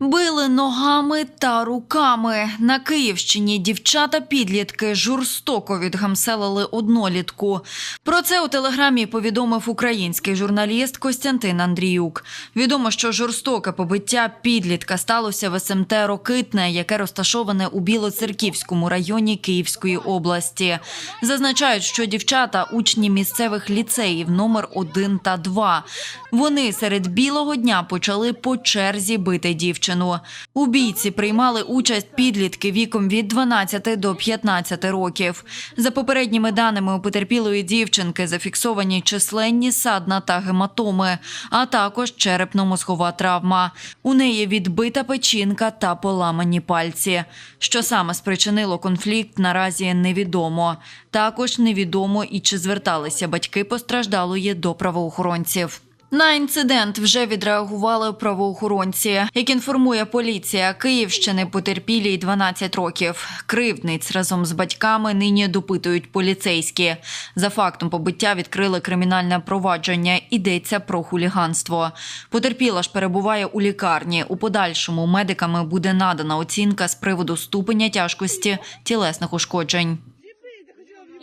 Били ногами та руками. На Київщині дівчата-підлітки жорстоко відгамселили однолітку. Про це у телеграмі повідомив український журналіст Костянтин Андріюк. Відомо, що жорстоке побиття підлітка сталося в СМТ Рокитне, яке розташоване у Білоцерківському районі Київської області. Зазначають, що дівчата учні місцевих ліцеїв номер 1 та 2. Вони серед білого дня почали по черзі бити дівчину. У бійці приймали участь підлітки віком від 12 до 15 років. За попередніми даними у потерпілої дівчинки зафіксовані численні садна та гематоми, а також черепно-мозгова травма. У неї відбита печінка та поламані пальці. Що саме спричинило конфлікт, наразі невідомо. Також невідомо і чи зверталися батьки постраждалої до правоохоронців. На інцидент вже відреагували правоохоронці. Як інформує поліція Київщини, потерпілій 12 років. Кривдниць разом з батьками нині допитують поліцейські. За фактом побиття відкрили кримінальне провадження. Йдеться про хуліганство. Потерпіла ж перебуває у лікарні. У подальшому медиками буде надана оцінка з приводу ступеня тяжкості тілесних ушкоджень.